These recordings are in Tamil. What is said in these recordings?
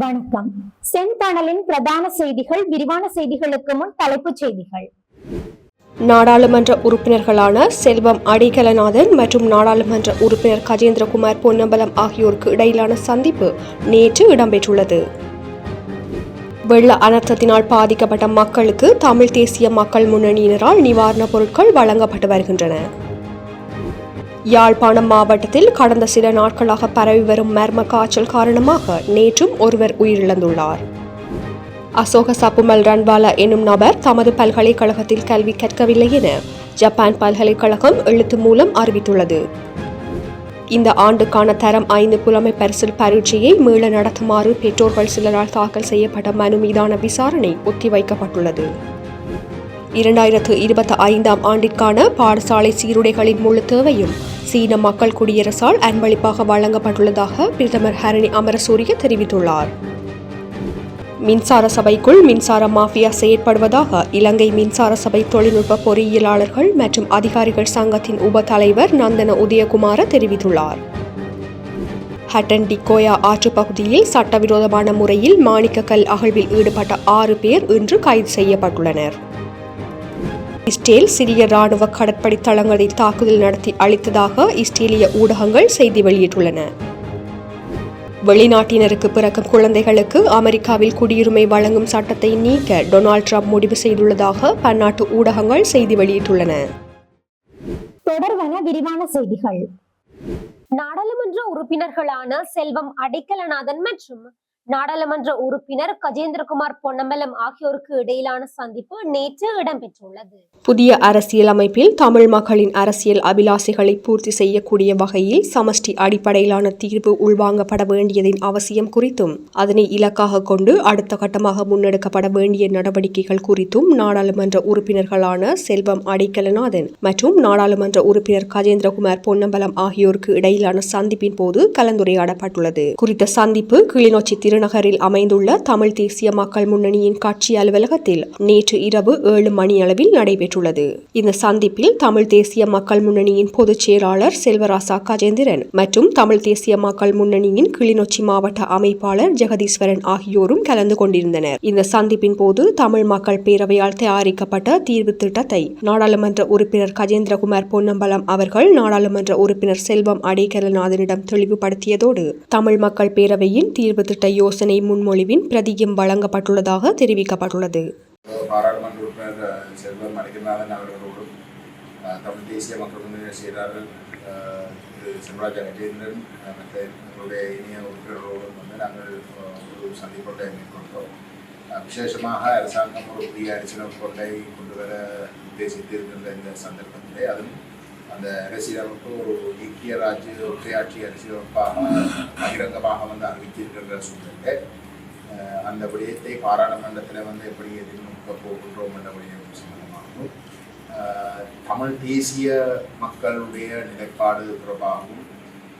வணக்கம் செந்தணலின் பிரதான செய்திகள் விரிவான செய்திகளுக்கு முன் தலைப்புச் செய்திகள். நாடாளுமன்ற உறுப்பினர்களான செல்வம் அடிகலநாதன் மற்றும் நாடாளுமன்ற உறுப்பினர் கஜேந்திரகுமார் பொன்னம்பலம் ஆகியோருக்கு இடையிலான சந்திப்பு நேற்று இடம்பெற்றுள்ளது. வெள்ள அனர்த்தத்தினால் பாதிக்கப்பட்ட மக்களுக்கு தமிழ் தேசிய மக்கள் முன்னணியினரால் நிவாரணப் பொருட்கள் வழங்கப்பட்டு வருகின்றன. யாழ்ப்பாணம் மாவட்டத்தில் கடந்த சில நாட்களாக பரவி வரும் மர்ம காய்ச்சல் காரணமாக நேற்றும் ஒருவர் உயிரிழந்துள்ளார். அசோக சப்புமல் ரன்வாலா என்னும் நபர் தமது பல்கலைக்கழகத்தில் கல்வி கற்கவில்லை என ஜப்பான் பல்கலைக்கழகம் எழுத்து மூலம் அறிவித்துள்ளது. இந்த ஆண்டுக்கான தரம் ஐந்து புலமை பரிசில் பரீட்சையை மீள நடத்துமாறு பெற்றோர்கள் சிலரால் தாக்கல் செய்யப்பட்ட மனு மீதான விசாரணை ஒத்திவைக்கப்பட்டுள்ளது. இரண்டாயிரத்து இருபத்தி ஐந்தாம் ஆண்டிற்கான பாடசாலை சீருடைகளின் முழு தேவையும் சீன மக்கள் குடியரசால் அன்பளிப்பாக வழங்கப்பட்டுள்ளதாக பிரதமர் ஹரணி அமரசூரிய தெரிவித்துள்ளார். மின்சார சபைக்குள் மின்சார மாஃபியா செயற்படுவதாக இலங்கை மின்சார சபை தொழில்நுட்ப பொறியியலாளர்கள் மற்றும் அதிகாரிகள் சங்கத்தின் உப தலைவர் நந்தன உதயகுமார தெரிவித்துள்ளார். ஹட்டன் டிக்கோயா ஆற்று பகுதியில் சட்டவிரோதமான முறையில் மாணிக்கக்கல் அகழ்வில் ஈடுபட்ட ஆறு பேர் இன்று கைது செய்யப்பட்டுள்ளனர். இஸ்ரேல் சிறிய ராணுவ கடற்படை தளங்களை தாக்குதல் நடத்தி அளித்ததாக இஸ்ரேலிய ஊடகங்கள் செய்தி வெளியிட்டுள்ளன. வெளிநாட்டினருக்கு பிறக்கும் குழந்தைகளுக்கு அமெரிக்காவில் குடியுரிமை வழங்கும் சட்டத்தை நீக்க டொனால்ட் ட்ரம்ப் முடிவு செய்துள்ளதாக பன்னாட்டு ஊடகங்கள் செய்தி வெளியிட்டுள்ளன. தொடர்வன விரிவான செய்திகள். நாடாளுமன்ற உறுப்பினர்களான செல்வம் அடைக்கலநாதன் மற்றும் நாடாளுமன்ற உறுப்பினர் கஜேந்திரகுமார் பொன்னம்பலம் ஆகியோருக்கு இடையிலான சந்திப்பு நேற்று இடம்பெற்றுள்ளது. புதிய அரசியல் அமைப்பில் தமிழ் மக்களின் அரசியல் அபிலாசைகளை பூர்த்தி செய்யக்கூடிய வகையில் சமஷ்டி அடிப்படையிலான தீர்வு உள்வாங்கப்பட வேண்டியதின் அவசியம் குறித்தும் அதனை இலக்காக கொண்டு அடுத்த கட்டமாக முன்னெடுக்கப்பட வேண்டிய நடவடிக்கைகள் குறித்தும் நாடாளுமன்ற உறுப்பினர்களான செல்வம் அடைக்கலநாதன் மற்றும் நாடாளுமன்ற உறுப்பினர் கஜேந்திரகுமார் பொன்னம்பலம் ஆகியோருக்கு இடையிலான சந்திப்பின் போது கலந்துரையாடப்பட்டுள்ளது. குறித்த சந்திப்பு கிளிநொச்சி திருநகரில் அமைந்துள்ள தமிழ் தேசிய மக்கள் முன்னணியின் கட்சி அலுவலகத்தில் நேற்று இரவு ஏழு மணி அளவில் நடைபெற்றுள்ளது. இந்த சந்திப்பில் தமிழ் தேசிய மக்கள் முன்னணியின் பொதுச் செயலாளர் செல்வராசா கஜேந்திரன் மற்றும் தமிழ் தேசிய மக்கள் முன்னணியின் கிளிநொச்சி மாவட்ட அமைப்பாளர் ஜெகதீஸ்வரன் ஆகியோரும் கலந்து கொண்டிருந்தனர். இந்த சந்திப்பின் போது தமிழ் மக்கள் பேரவையால் தயாரிக்கப்பட்ட தீர்வு திட்டத்தை நாடாளுமன்ற உறுப்பினர் கஜேந்திரகுமார் பொன்னம்பலம் அவர்கள் நாடாளுமன்ற உறுப்பினர் செல்வம் அடைக்கலநாதனிடம் தெளிவுபடுத்தியதோடு தமிழ் மக்கள் பேரவையின் தீர்வு திட்ட யோசனை முன்மொழிவின் பிரதியும் வழங்கப்பட்டுள்ளதாக தெரிவிக்கப்பட்டுள்ளது. பாராளுமன்ற உறுப்பினர் செல்வம் அடைக்கநாதன் அவர்களோடும் தமிழ் தேசிய மக்கள் முன்னணி செயலாளர் திரு செல்வராஜ் கஜேந்திரன் மற்ற எங்களுடைய இனிய உறுப்பினர்களோடும் வந்து நாங்கள் ஒரு சந்திப்பொன்றை மேற்கொண்டோம். விசேஷமாக அரசாங்கம் ஒரு புதிய அரசியலமைப்பு கொண்டை கொண்டு வர உத்தேசித்து இருக்கின்ற இந்த சந்தர்ப்பத்திலே அதுவும் அந்த அரசியலமைப்பு ஒரு ஐக்கிய ராஜ்ய ஒற்றையாட்சி அரசியலமைப்பாக பகிரங்கமாக வந்து அறிவித்திருக்கின்ற சூழ்நிலை அந்த விடயத்தை பாராளுமன்றத்தில் வந்து எப்படி எதிர்நோக்க போகின்றோம் என்ற விடயம் சம்பந்தமாகவும் தமிழ் தேசிய மக்களுடைய நிலைப்பாடு தொடர்பாகவும்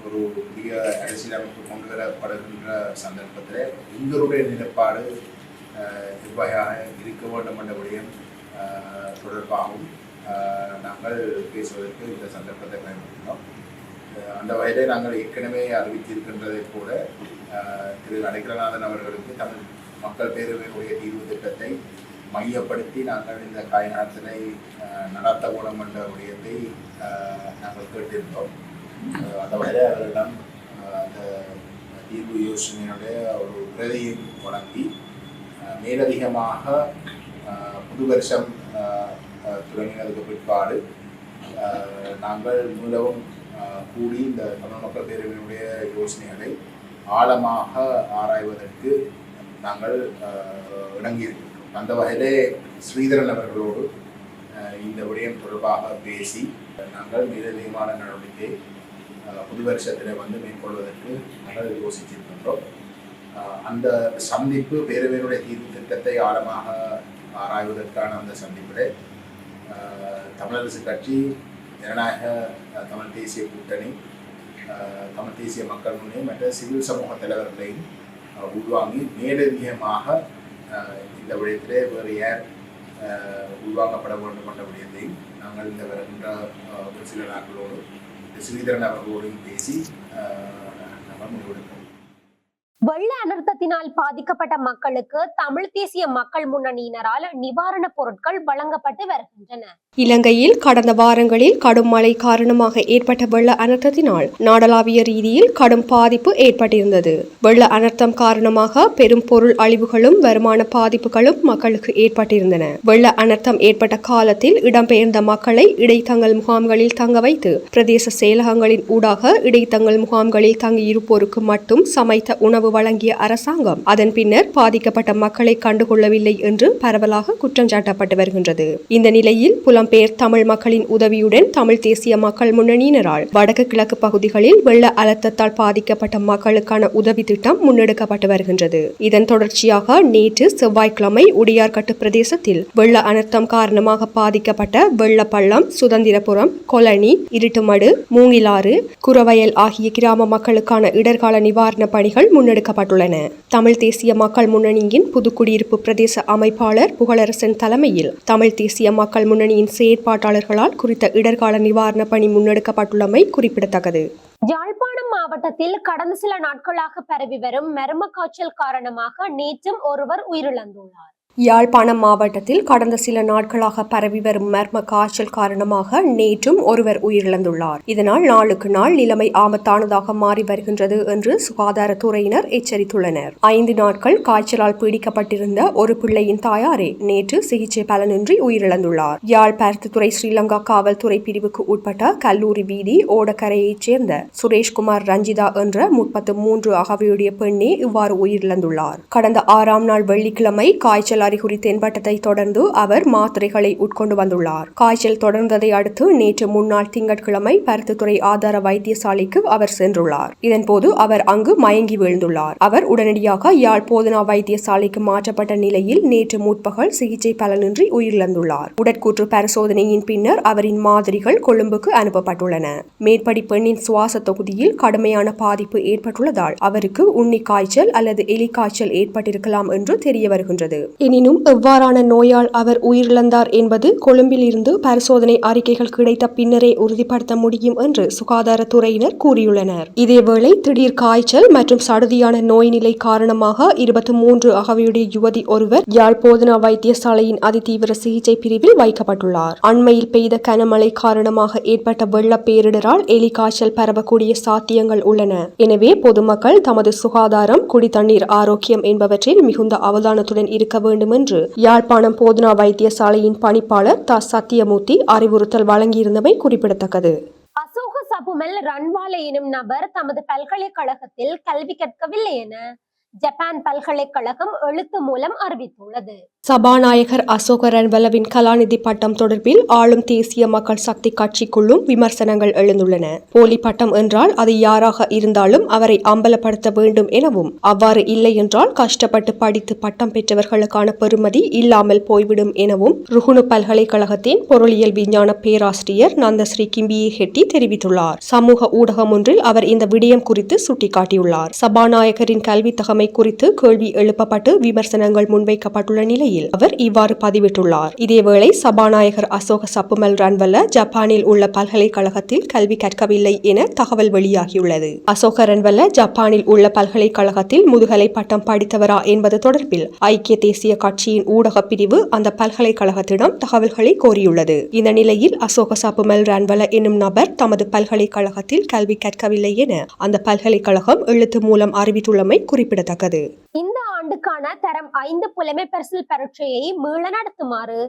ஒரு புதிய அரசியலமைப்பு கொண்டு வரப்படுகின்ற சந்தர்ப்பத்தில் எங்களுடைய நிலைப்பாடு அஹ் இருக்க வேண்டும் என்ற விடயம் தொடர்பாகவும் நாங்கள் பேசுவதற்கு இந்த சந்தர்ப்பத்தை பயன்படுத்தினோம். அந்த வகையிலே நாங்கள் ஏற்கனவே அறிவித்திருக்கின்றதை போல திரு அடைக்கலநாதன் அவர்களுக்கு தமிழ் மக்கள் பேரவையினுடைய தீர்வு திட்டத்தை மையப்படுத்தி நாங்கள் இந்த காயநாத்தினை நடத்த கூடும் என்ற விடயத்தை நாங்கள் கேட்டிருந்தோம். அந்த வகையில் அவர்களிடம் அந்த தீர்வு யோசனையுடைய ஒரு பிரதியை வழங்கி மேலதிகமாக புது வருஷம் தொடங்கினதுக்கு பிற்பாடு நாங்கள் மீளவும் கூடி இந்த தமிழ் மக்கள் பேரவையினுடைய யோசனைகளை ஆழமாக ஆராய்வதற்கு நாங்கள் அஹ், இணங்கியிருக்கின்றோம் அந்த வகையிலே ஸ்ரீதரன் அவர்களோடு இந்த விடயம் தொடர்பாக பேசி நாங்கள் மேலதிகமான நடவடிக்கை புது வருஷத்தில் வந்து மேற்கொள்வதற்கு நாங்கள் யோசித்திருக்கின்றோம். அந்த சந்திப்பு பேரவையினுடைய தீர்வு திட்டத்தை ஆழமாக ஆராய்வதற்கான அந்த சந்திப்பிலே தமிழரசு கட்சி ஜனநாயக தமிழ் தேசிய கூட்டணி தமிழ் தேசிய மக்கள் முன்னே மற்ற சிவில் சமூக தலைவர்களையும் உள்வாங்கி மேலதிகமாக இந்த விடயத்திலே வேறு யார் உள்வாங்கப்பட வேண்டும் என்ற விடயத்தையும் நாங்கள் இந்த வருகின்ற ஒரு சில நாட்களோடு ஸ்ரீதரன் அவர்களோடும் பேசி அஹ், நாங்கள் முடிவெடுப்போம். வெள்ள அனர்த்தத்தினால் பாதிக்கப்பட்ட மக்களுக்கு தமிழ் தேசிய மக்கள் முன்னணியினரால் நிவாரணப் பொருட்கள் வழங்கப்பட்டு வருகின்றன. இலங்கையில் கடந்த வாரங்களில் கடும் மழை காரணமாக ஏற்பட்ட வெள்ள அனர்த்தத்தினால் நாடளாவிய ரீதியில் கடும் பாதிப்பு ஏற்பட்டிருந்தது. வெள்ள அனர்த்தம் காரணமாக பெரும் பொருள் அழிவுகளும் வருமான பாதிப்புகளும் மக்களுக்கு ஏற்பட்டிருந்தன. வெள்ள அனர்த்தம் ஏற்பட்ட காலத்தில் இடம்பெயர்ந்த மக்களை இடைத்தங்கல் முகாம்களில் தங்க வைத்து பிரதேச செயலகங்களின் ஊடாக இடைத்தங்கல் முகாம்களில் தங்கியிருப்போருக்கு மட்டும் சமைத்த உணவு வழங்கிய அரசாங்கம் அதன் பின்னர் பாதிக்கப்பட்ட மக்களை கண்டுகொள்ளவில்லை என்று பரவலாக குற்றம் சாட்டப்பட்டு வருகின்றது. இந்த நிலையில் புலம்பெயர் தமிழ் மக்களின் உதவியுடன் தமிழ் தேசிய மக்கள் முன்னணியினரால் வடக்கு கிழக்கு பகுதிகளில் வெள்ள அழுத்தத்தால் பாதிக்கப்பட்ட மக்களுக்கான உதவி திட்டம் முன்னெடுக்கப்பட்டு வருகின்றது. இதன் தொடர்ச்சியாக நேற்று செவ்வாய்க்கிழமை உடியார்கட்டு பிரதேசத்தில் வெள்ள அனர்த்தம் காரணமாக பாதிக்கப்பட்ட வெள்ளப்பள்ளம் சுதந்திரபுரம் கொலனி இருட்டுமடு மூங்கிலாறு குரவயல் ஆகிய கிராம மக்களுக்கான இடர்கால நிவாரண பணிகள் எடுக்கப்பட்டுள்ளன. தமிழ் தேசிய மக்கள் முன்னணியின் புதுக்குடியிருப்பு பிரதேச அமைப்பாளர் புகழரசன் தலைமையில் தமிழ் தேசிய மக்கள் முன்னணியின் செயற்பாட்டாளர்களால் குறித்த இடர்கால நிவாரண பணி முன்னெடுக்கப்பட்டுள்ளமை குறிப்பிடத்தக்கது. யாழ்ப்பாணம் மாவட்டத்தில் கடந்த சில நாட்களாக பரவி வரும் மர்ம காய்ச்சல் காரணமாக நேற்றும் ஒருவர் உயிரிழந்துள்ளார். யாழ்ப்பாணம் மாவட்டத்தில் கடந்த சில நாட்களாக பரவி வரும் மர்ம காய்ச்சல் காரணமாக நேற்றும் ஒருவர் உயிரிழந்துள்ளார். இதனால் நாளுக்கு நாள் நிலைமை ஆபத்தானதாக மாறி வருகின்றது என்று சுகாதாரத்துறையினர் எச்சரித்துள்ளனர். ஐந்து நாட்கள் காய்ச்சலால் பீடிக்கப்பட்டிருந்த ஒரு பிள்ளையின் தாயாரே நேற்று சிகிச்சை பலனின்றி உயிரிழந்துள்ளார். யாழ் பருத்தித்துறை ஸ்ரீலங்கா காவல்துறை பிரிவுக்கு உட்பட்ட கல்லூரி வீதி ஓடக்கரையைச் சேர்ந்த சுரேஷ்குமார் ரஞ்சிதா என்ற முப்பத்து மூன்று அகவையுடைய பெண்ணே இவ்வாறு உயிரிழந்துள்ளார். கடந்த ஆறாம் நாள் வெள்ளிக்கிழமை காய்ச்சல் அறிகுறி தென்பட்டதை தொடர்ந்து அவர் மாத்திரைகளை உட்கொண்டு வந்துள்ளார். காய்ச்சல் தொடர்ந்ததை அடுத்து நேற்று முன்னாள் திங்கட்கிழமை பருத்தித்துறை ஆதார வைத்தியசாலைக்கு அவர் சென்றுள்ளார். இதன்போது அவர் அங்கு மயங்கி வீழ்ந்துள்ளார். அவர் உடனடியாக யாழ் போதனா வைத்தியசாலைக்கு மாற்றப்பட்ட நிலையில் நேற்று முற்பகல் சிகிச்சை பலனின்றி உயிரிழந்துள்ளார். உடற்கூற்று பரிசோதனையின் பின்னர் அவரின் மாதிரிகள் கொழும்புக்கு அனுப்பப்பட்டுள்ளன. மேற்படி பெண்ணின் சுவாச தொகுதியில் கடுமையான பாதிப்பு ஏற்பட்டுள்ளதால் அவருக்கு உண்ணி காய்ச்சல் அல்லது எலி காய்ச்சல் ஏற்பட்டிருக்கலாம் என்று தெரிய வருகின்றது எனினும் எவ்வாறான நோயால் அவர் உயிரிழந்தார் என்பது கொழும்பிலிருந்து பரிசோதனை அறிக்கைகள் கிடைத்த பின்னரே உறுதிப்படுத்த முடியும் என்று சுகாதாரத்துறையினர் கூறியுள்ளனர். இதேவேளை திடீர் காய்ச்சல் மற்றும் சடுதியான நோய் நிலை காரணமாக இருபத்தி மூன்று அகவையுடைய யுவதி ஒருவர் யாழ் போதனா வைத்தியசாலையின் அதிதீவிர சிகிச்சை பிரிவில் வைக்கப்பட்டுள்ளார். அண்மையில் பெய்த கனமழை காரணமாக ஏற்பட்ட வெள்ள பேரிடரால் எலி காய்ச்சல் பரவக்கூடிய சாத்தியங்கள் உள்ளன. எனவே பொதுமக்கள் தமது சுகாதாரம் குடிதண்ணீர் ஆரோக்கியம் என்பவற்றில் மிகுந்த அவதானத்துடன் இருக்க வேண்டும் என்று யாழ்ப்பாணம் போதனா வைத்தியசாலையின் பணிப்பாளர் த. சத்தியமூர்த்தி அறிவுறுத்தல் வழங்கியிருந்தமை குறிப்பிடத்தக்கது. அசோக சபுமல் ரன்வால எனும் நபர் தமது பல்கலைக்கழகத்தில் கல்வி கற்கவில்லை என ஜப்பான் பல்கலைக்கழகம் எழுத்து மூலம் அறிவித்துள்ளது. சபாநாயகர் அசோக ரன்வலவின் கலாநிதி பட்டம் தொடர்பில் ஆளும் தேசிய மக்கள் சக்தி கட்சிக்குள்ளும் விமர்சனங்கள் எழுந்துள்ளன. போலி பட்டம் என்றால் அது யாராக இருந்தாலும் அவரை அம்பலப்படுத்த வேண்டும் எனவும் அவ்வாறு இல்லை என்றால் கஷ்டப்பட்டு படித்து பட்டம் பெற்றவர்களுக்கான பெறுமதி இல்லாமல் போய்விடும் எனவும் ருகுணு பல்கலைக்கழகத்தின் பொருளியல் விஞ்ஞான பேராசிரியர் நந்தஸ்ரீ கிம்பியே ஹெட்டி தெரிவித்துள்ளார். சமூக ஊடகம் ஒன்றில் அவர் இந்த விடயம் குறித்து சுட்டிக்காட்டியுள்ளார். சபாநாயகரின் கல்வி தகமை குறித்து கேள்வி எழுப்பப்பட்டு விமர்சனங்கள் முன்வைக்கப்பட்டுள்ள நிலையில் அவர் இவ்வாறு பதிவிட்டுள்ளார். இதேவேளை சபாநாயகர் அசோக சப்புமல் ரன்வல்ல ஜப்பானில் உள்ள பல்கலைக்கழகத்தில் கல்வி கற்கவில்லை என தகவல் வெளியாகியுள்ளது. அசோக ரன்வல்ல ஜப்பானில் உள்ள பல்கலைக்கழகத்தில் முதுகலை பட்டம் படித்தவரா என்பது தொடர்பில் ஐக்கிய தேசிய கட்சியின் ஊடக பிரிவு அந்த பல்கலைக்கழகத்திடம் தகவல்களை கோரியுள்ளது. இந்த நிலையில் அசோக சப்புமல் ரன்வல என்னும் நபர் தமது பல்கலைக்கழகத்தில் கல்வி கற்கவில்லை என அந்த பல்கலைக்கழகம் எழுத்து மூலம் அறிவித்துள்ளமை குறிப்பிடத்தக்கது. இந்த ஆண்டுக்கான தரம் ஐந்து புலமை பரிசில் பரீட்சையை மீள நடத்துமாறு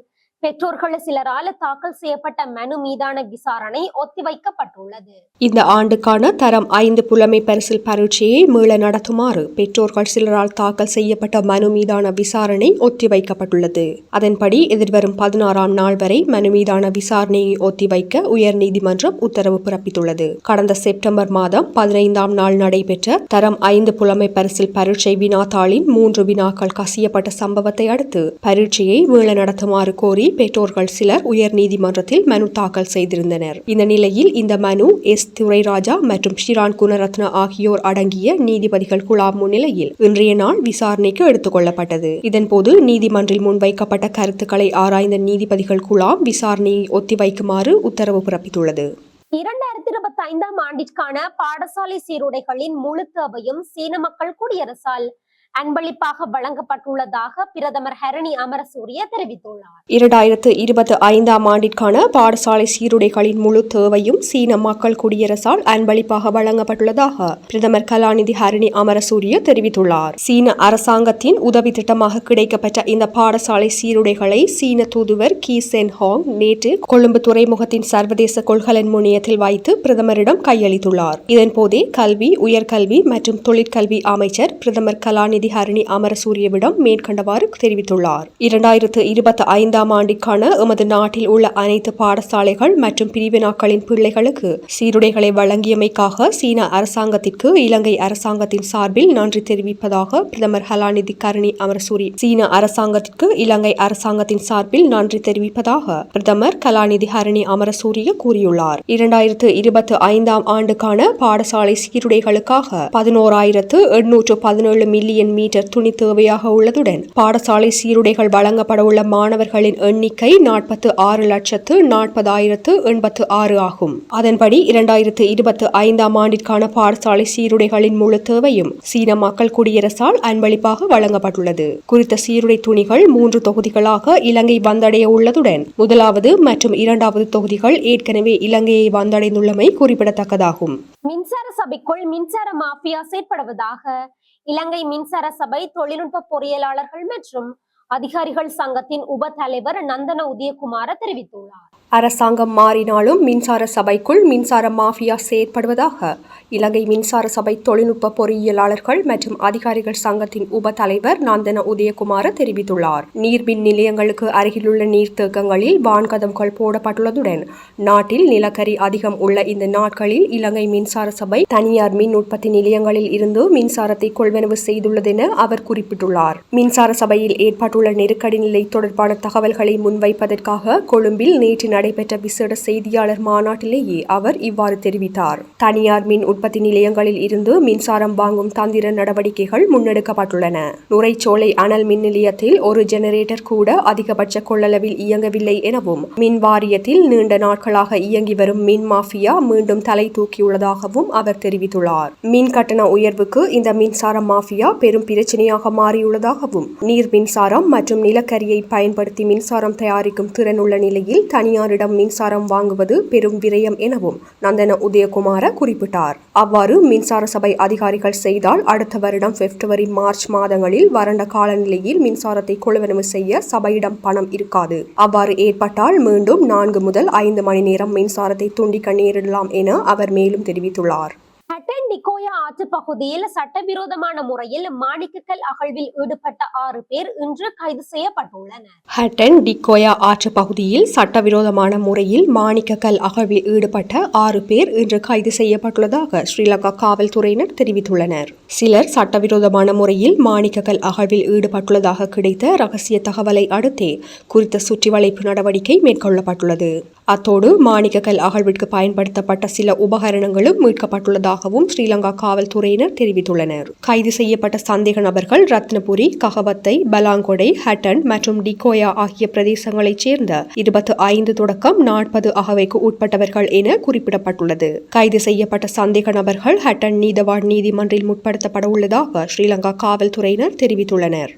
பெற்றோர்கள் சிலரால் தாக்கல் செய்யப்பட்ட மனு மீதான விசாரணை ஒத்திவைக்கப்பட்டுள்ளது. இந்த ஆண்டுக்கான தரம் ஐந்து புலமை பரிசில் பரீட்சையை மீள நடத்துமாறு பெற்றோர்கள் சிலரால் தாக்கல் செய்யப்பட்ட மனு மீதான விசாரணை ஒத்திவைக்கப்பட்டுள்ளது. அதன்படி எதிர்வரும் பதினாறாம் நாள் வரை மனு மீதான விசாரணையை ஒத்திவைக்க உயர்நீதிமன்றம் உத்தரவு பிறப்பித்துள்ளது. கடந்த செப்டம்பர் மாதம் பதினைந்தாம் நாள் நடைபெற்ற தரம் ஐந்து புலமை பரிசில் பரீட்சை வினாத்தாளின் மூன்று வினாக்கள் கசியப்பட்ட சம்பவத்தை அடுத்து பரீட்சையை மீள நடத்துமாறு கோரி பெற்றோர்கள் சிலர் உயர் நீதிமன்றத்தில் மனு தாக்கல் செய்திருந்தனர். இந்த நிலையில் இந்த மனு எஸ். துரைராஜா மற்றும் ஷிரான் குணரத்ன ஆகியோர் அடங்கிய நீதிபதிகள் குழாம் முன்னிலையில் இன்றைய நாள் விசாரணைக்கு எடுத்துக் கொள்ளப்பட்டது. இதன்போது நீதிமன்றில் முன்வைக்கப்பட்ட கருத்துக்களை ஆராய்ந்த நீதிபதிகள் குழாம் விசாரணையை ஒத்திவைக்குமாறு உத்தரவு பிறப்பித்துள்ளது. இரண்டாயிரத்தி இருபத்தி ஐந்தாம் ஆண்டிற்கான பாடசாலை சீருடைகளின் முழு தேவையும் சீன மக்கள் குடியரசால் அன்பளிப்பாக வழங்கப்பட்டுள்ளதாக பிரதமர் ஹரணி அமரசூரிய தெரிவித்துள்ளார். இரண்டாயிரத்து இருபத்தி ஐந்தாம் ஆண்டிற்கான பாடசாலை சீருடைகளின் முழு தேவையும் சீன மக்கள் குடியரசால் அன்பளிப்பாக வழங்கப்பட்டுள்ளதாக பிரதமர் கலாநிதி ஹரணி அமரசூரிய தெரிவித்துள்ளார். சீன அரசாங்கத்தின் உதவி திட்டமாக கிடைக்கப்பட்ட இந்த பாடசாலை சீருடைகளை சீன தூதுவர் கி சென் ஹாங் நேற்று கொழும்பு துறைமுகத்தின் சர்வதேச கொள்கலன் முனையத்தில் வைத்து பிரதமரிடம் கையளித்துள்ளார். இதன்போதே கல்வி உயர்கல்வி மற்றும் தொழிற்கல்வி அமைச்சர் பிரதமர் கலாநிதி நீதிஹாரிணி அமரசூரியவிடம் மேற்கண்டவாறு தெரிவித்துள்ளார். இரண்டாயிரத்து இருபத்தி ஐந்தாம் ஆண்டிற்கான எமது நாட்டில் உள்ள அனைத்து பாடசாலைகள் மற்றும் பிரிவினாக்களின் பிள்ளைகளுக்கு சீருடைகளை வழங்கியமைக்காக சீன அரசாங்கத்திற்கு இலங்கை அரசாங்கத்தின் சார்பில் நன்றி தெரிவிப்பதாக பிரதமர் ஹலாநிதி கரணி அமரசூரி சீன அரசாங்கத்திற்கு இலங்கை அரசாங்கத்தின் சார்பில் நன்றி தெரிவிப்பதாக பிரதமர் கலாநிதி ஹரணி அமரசூரிய கூறியுள்ளார். இரண்டாயிரத்து இருபத்தி ஐந்தாம் ஆண்டுக்கான பாடசாலை சீருடைகளுக்காக பதினோராயிரத்து எண்ணூற்று பதினேழு மில்லியன் மீட்டர் துணி தேவையாக உள்ளதுடன் பாடசாலை சீருடைகள் வழங்கப்பட உள்ள மாணவர்களின் எண்ணிக்கை நாற்பத்து ஆறு லட்சத்து நாற்பதாயிரத்து எண்பத்து ஆறு ஆகும். அதன்படி இரண்டாயிரத்து இருபத்தி ஐந்தாம் ஆண்டிற்கான பாடசாலை சீருடைகளின் முழு தேவையும் சீன மக்கள் குடியரசால் அன்பளிப்பாக வழங்கப்பட்டுள்ளது. குறித்த சீருடை துணிகள் மூன்று தொகுதிகளாக இலங்கை வந்தடைய உள்ளதுடன் முதலாவது மற்றும் இரண்டாவது தொகுதிகள் ஏற்கனவே இலங்கையை வந்தடைந்துள்ளமை குறிப்பிடத்தக்கதாகும். மின்சார சபைக்குள் மின்சார மாஃபியா செயற்படுவதாக இலங்கை மின்சார சபை தொழில்நுட்ப பொறியியலாளர்கள் மற்றும் அதிகாரிகள் சங்கத்தின் உப தலைவர் நந்தன உதயகுமார தெரிவித்துள்ளார். அரசாங்கம் மாறினாலும் மின்சார சபைக்குள் மின்சார மாஃபியா செயற்படுவதாக இலங்கை மின்சார சபை தொழில்நுட்ப பொறியியலாளர்கள் மற்றும் அதிகாரிகள் சங்கத்தின் உப தலைவர் நந்தன உதயகுமார தெரிவித்துள்ளார். நீர்மின் நிலையங்களுக்கு அருகிலுள்ள நீர்த்தேக்கங்களில் வான்கதவுகள் போடப்பட்டுள்ளதுடன் நாட்டில் நிலக்கரி அதிகம் உள்ள இந்த நாட்களில் இலங்கை மின்சார சபை தனியார் மின் உற்பத்தி நிலையங்களில் இருந்து மின்சாரத்தை கொள்வனவு செய்துள்ளதென அவர் குறிப்பிட்டுள்ளார். மின்சார சபையில் ஏற்பட்டுள்ள நெருக்கடி நிலை தொடர்பான தகவல்களை முன்வைப்பதற்காக கொழும்பில் நேற்று நடைபெற்ற விசேட செய்தியாளர் மாநாட்டிலேயே அவர் இவ்வாறு தெரிவித்தார். தனியார் மின் உற்பத்தி நிலையங்களில் இருந்து மின்சாரம் வாங்கும் தந்திர நடவடிக்கைகள் முன்னெடுக்கப்பட்டுள்ளன. நுரைச்சோலை அனல் மின் நிலையத்தில் ஒரு ஜெனரேட்டர் கூட அதிகபட்ச கொள்ளளவில் இயங்கவில்லை எனவும் மின் வாரியத்தில் நீண்ட நாட்களாக இயங்கி வரும் மின் மாஃபியா மீண்டும் தலை தூக்கியுள்ளதாகவும் அவர் தெரிவித்துள்ளார். மின் கட்டண உயர்வுக்கு இந்த மின்சார மாஃபியா பெரும் பிரச்சனையாக மாறியுள்ளதாகவும் நீர் மின்சாரம் மற்றும் நிலக்கரியை பயன்படுத்தி மின்சாரம் தயாரிக்கும் திறனுள்ள நிலையில் தனியார் தனியாரிடம் மின்சாரம் வாங்குவது பெரும் விரயம் எனவும் நந்தன உதயகுமார குறிப்பிட்டார். அவ்வாறு மின்சார சபை அதிகாரிகள் செய்தால் அடுத்த வருடம் பிப்ரவரி மார்ச் மாதங்களில் வறண்ட காலநிலையில் மின்சாரத்தை கொள்வனவு செய்ய சபையிடம் பணம் இருக்காது. அவ்வாறு ஏற்பட்டால் மீண்டும் நான்கு முதல் ஐந்து மணி நேரம் மின்சாரத்தை துண்டிக்க நேரிடலாம் என அவர் மேலும் தெரிவித்துள்ளார். ஹட்டன் நிக்கோயா ஆற்று பகுதியில் சட்டவிரோதமான முறையில் மாணிக்கக்கல் அகழ்வில் ஈடுபட்ட ஆறு பேர் இன்று கைது செய்யப்பட்டுள்ளனர். ஹட்டன் டிக்கோயா ஆற்று பகுதியில் சட்டவிரோதமான முறையில் மாணிக்கக்கல் அகழ்வில் ஈடுபட்ட ஆறு பேர் இன்று கைது செய்யப்பட்டுள்ளதாக ஸ்ரீலங்கா காவல்துறையினர் தெரிவித்துள்ளனர். சிலர் சட்டவிரோதமான முறையில் மாணிக்கக்கல் அகழ்வில் ஈடுபட்டுள்ளதாக கிடைத்த ரகசிய தகவலை அடுத்தே குறித்த சுற்றிவளைப்பு நடவடிக்கை மேற்கொள்ளப்பட்டுள்ளது. அத்தோடு மாணிக்கக்கல் அகழ்விற்கு பயன்படுத்தப்பட்ட சில உபகரணங்களும் மீட்கப்பட்டுள்ளதாக மீட்கப்பட்டுள்ளதாகவும் ஸ்ரீலங்கா காவல்துறையினர் தெரிவித்துள்ளனர். கைது செய்யப்பட்ட சந்தேக நபர்கள் ரத்னபுரி ககவத்தை பலாங்கொடை ஹட்டன் மற்றும் டிகோயா ஆகிய பிரதேசங்களைச் சேர்ந்த இருபத்து ஐந்து தொடக்கம் நாற்பது அகவைக்கு உட்பட்டவர்கள் என குறிப்பிடப்பட்டுள்ளது. கைது செய்யப்பட்ட சந்தேக நபர்கள் ஹட்டன் நீதவான் நீதிமன்றில் முற்படுத்தப்பட உள்ளதாக ஸ்ரீலங்கா காவல்துறையினர் தெரிவித்துள்ளனர்.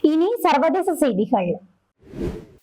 இனி சர்வதேச செய்திகள்.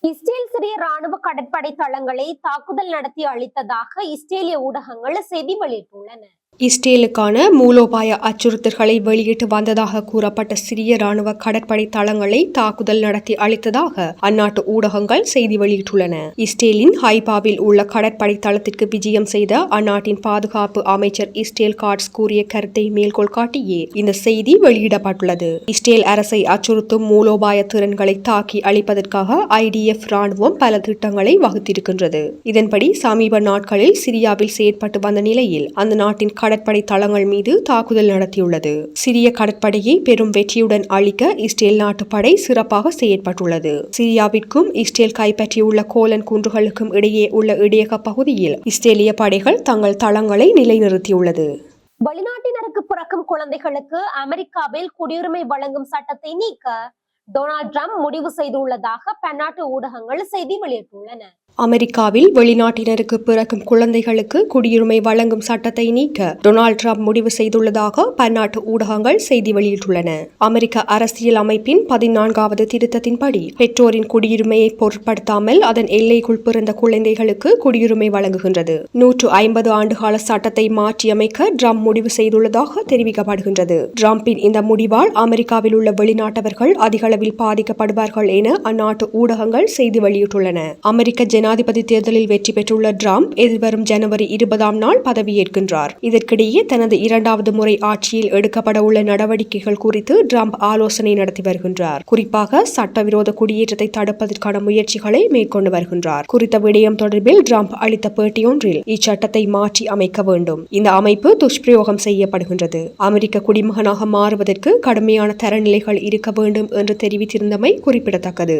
இஸ்ரேல் சிறிய ராணுவ கடற்படை தளங்களை தாக்குதல் நடத்தி அழித்ததாக இஸ்ரேலிய ஊடகங்கள் செய்தி வெளியிட்டுள்ளன. இஸ்ரேலுக்கான மூலோபாய அச்சுறுத்தல்களை வெளியிட்டு வந்ததாக கூறப்பட்ட சிறிய ராணுவ கடற்படை தளங்களை தாக்குதல் நடத்தி அளித்ததாக அந்நாட்டு ஊடகங்கள் செய்தி வெளியிட்டுள்ளன. இஸ்ரேலின் ஹைபாவில் உள்ள கடற்படை தளத்திற்கு விஜயம் செய்த அந்நாட்டின் பாதுகாப்பு அமைச்சர் இஸ்ரேல் காட்ஸ் கூறிய கருத்தை மேற்கோள் காட்டியே இந்த செய்தி வெளியிடப்பட்டுள்ளது. இஸ்ரேல் அரசை அச்சுறுத்தும் மூலோபாய திறன்களை தாக்கி அளிப்பதற்காக ஐடிஎஃப் ராணுவம் பல திட்டங்களை வகுத்திருக்கின்றது. இதன்படி சமீப நாட்களில் சிரியாவில் செயற்பட்டு வந்த நிலையில் அந்த நாட்டின் கடற்படை தளங்கள் மீது தாக்குதல் நடத்தியுள்ளது. சிரிய கடற்படையை பெரும் வெற்றியுடன் அளிக்க இஸ்ரேல் நாட்டுப்படை சிறப்பாக செயற்பட்டுள்ளது. சிரியாவிற்கும் இஸ்ரேல் கைப்பற்றியுள்ள கோலன் குன்றுகளுக்கும் இடையே உள்ள இடையக பகுதியில் இஸ்ரேலிய படைகள் தங்கள் தளங்களை நிலைநிறுத்தியுள்ளது. வெளிநாட்டினருக்கு பிறக்கும் குழந்தைகளுக்கு அமெரிக்காவில் குடியுரிமை வழங்கும் சட்டத்தை நீக்க டொனால்ட் ட்ரம்ப் முடிவு செய்துள்ளதாக பன்னாட்டு ஊடகங்கள் செய்தி வெளியிட்டுள்ளன. அமெரிக்காவில் வெளிநாட்டினருக்கு பிறக்கும் குழந்தைகளுக்கு குடியுரிமை வழங்கும் சட்டத்தை நீக்க டொனால்டு ட்ரம்ப் முடிவு செய்துள்ளதாக பன்னாட்டு ஊடகங்கள் செய்தி வெளியிட்டுள்ளன. அமெரிக்க அரசியல் அமைப்பின் பதினான்காவது திருத்தத்தின்படி பெற்றோரின் குடியுரிமையை பொருட்படுத்தாமல் அதன் எல்லைக்குள் பிறந்த குழந்தைகளுக்கு குடியுரிமை வழங்குகின்றது. நூற்று ஐம்பது ஆண்டுகால சட்டத்தை மாற்றியமைக்க ட்ரம்ப் முடிவு செய்துள்ளதாக தெரிவிக்கப்படுகின்றது. ட்ரம்பின் இந்த முடிவால் அமெரிக்காவில் உள்ள வெளிநாட்டவர்கள் அதிகளவில் பாதிக்கப்படுவார்கள் என அந்நாட்டு ஊடகங்கள் செய்தி வெளியிட்டுள்ளன. அமெரிக்க ஜன ஜனாதிபதி தேர்தலில் வெற்றி பெற்றுள்ள டிரம்ப் எதிர்வரும் ஜனவரி இருபதாம் நாள் பதவியேற்கின்றார் இதற்கிடையே தனது இரண்டாவது முறை ஆட்சியில் எடுக்கப்பட உள்ள நடவடிக்கைகள் குறித்து ட்ரம்ப் ஆலோசனை நடத்தி வருகின்றார். குறிப்பாக சட்டவிரோத குடியேற்றத்தை தடுப்பதற்கான முயற்சிகளை மேற்கொண்டு வருகின்றார். குறித்த விடயம் தொடர்பில் ட்ரம்ப் அளித்த பேட்டியொன்றில் இச்சட்டத்தை மாற்றி அமைக்க வேண்டும். இந்த அமைப்பு துஷ்பிரயோகம் செய்யப்படுகின்றது. அமெரிக்க குடிமகனாக மாறுவதற்கு கடுமையான தரநிலைகள் இருக்க வேண்டும் என்று தெரிவித்திருந்தமை குறிப்பிடத்தக்கது.